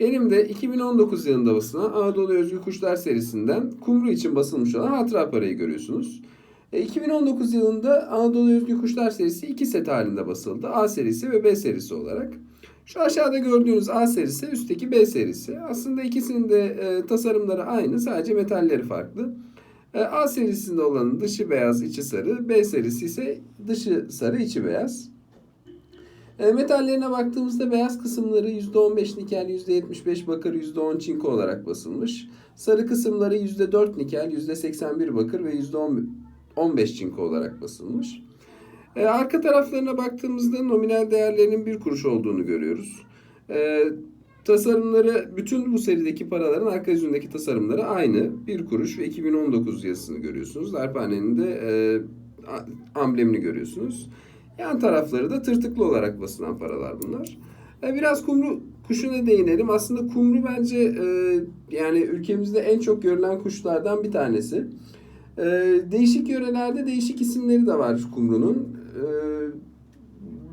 Elimde 2019 yılında basılan Anadolu Özgü Kuşlar serisinden Kumru için basılmış olan hatıra parayı görüyorsunuz. E, 2019 yılında Anadolu Özgü Kuşlar serisi iki set halinde basıldı. A serisi ve B serisi olarak. Şu aşağıda gördüğünüz A serisi, üstteki B serisi. Aslında ikisinin de e, tasarımları aynı, sadece metalleri farklı. E, A serisinde olanın dışı beyaz, içi sarı. B serisi ise dışı sarı, içi beyaz. E, metallerine baktığımızda beyaz kısımları %15 nikel, %75 bakır, %10 çinko olarak basılmış. Sarı kısımları %4 nikel, %81 bakır ve %15 çinko olarak basılmış. E, arka taraflarına baktığımızda nominal değerlerinin bir kuruş olduğunu görüyoruz. E, tasarımları, bütün bu serideki paraların arka yüzündeki tasarımları aynı. Bir kuruş ve 2019 yazısını görüyorsunuz. Darphane'nin de amblemini görüyorsunuz. Yan tarafları da tırtıklı olarak basılan paralar bunlar. E, Biraz kumru kuşuna değinelim. Aslında kumru bence e, yani ülkemizde en çok görülen kuşlardan bir tanesi. E, değişik yörelerde değişik isimleri de var kumrunun. E,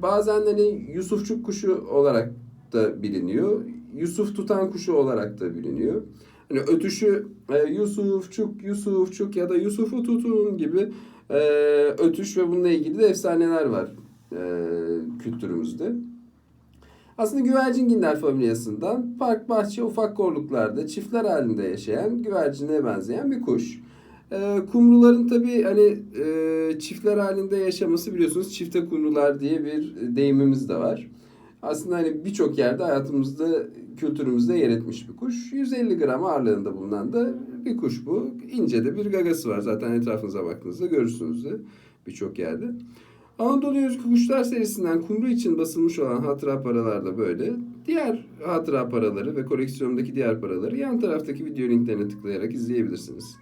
bazen hani Yusufçuk kuşu olarak da biliniyor. Yusuf tutan kuşu olarak da biliniyor. Hani ötüşü Yusufçuk, Yusufçuk ya da Yusuf'u tutun gibi e, ötüş ve bununla ilgili de efsaneler var e, kültürümüzde. Aslında güvercinginler familyasından park, bahçe, ufak korluklarda çiftler halinde yaşayan güvercine benzeyen bir kuş. E, kumruların tabii hani e, çiftler halinde yaşaması biliyorsunuz çifte kumrular diye bir deyimimiz de var. Aslında hani birçok yerde hayatımızda, kültürümüzde yer etmiş bir kuş. 150 gram ağırlığında bulunan da bir kuş bu. İnce de bir gagası var. Zaten etrafınıza baktığınızda görürsünüz de birçok yerde. Anadolu Özgü Kuşlar serisinden kumru için basılmış olan hatıra paralar da böyle. Diğer hatıra paraları ve koleksiyondaki diğer paraları yan taraftaki video linklerine tıklayarak izleyebilirsiniz.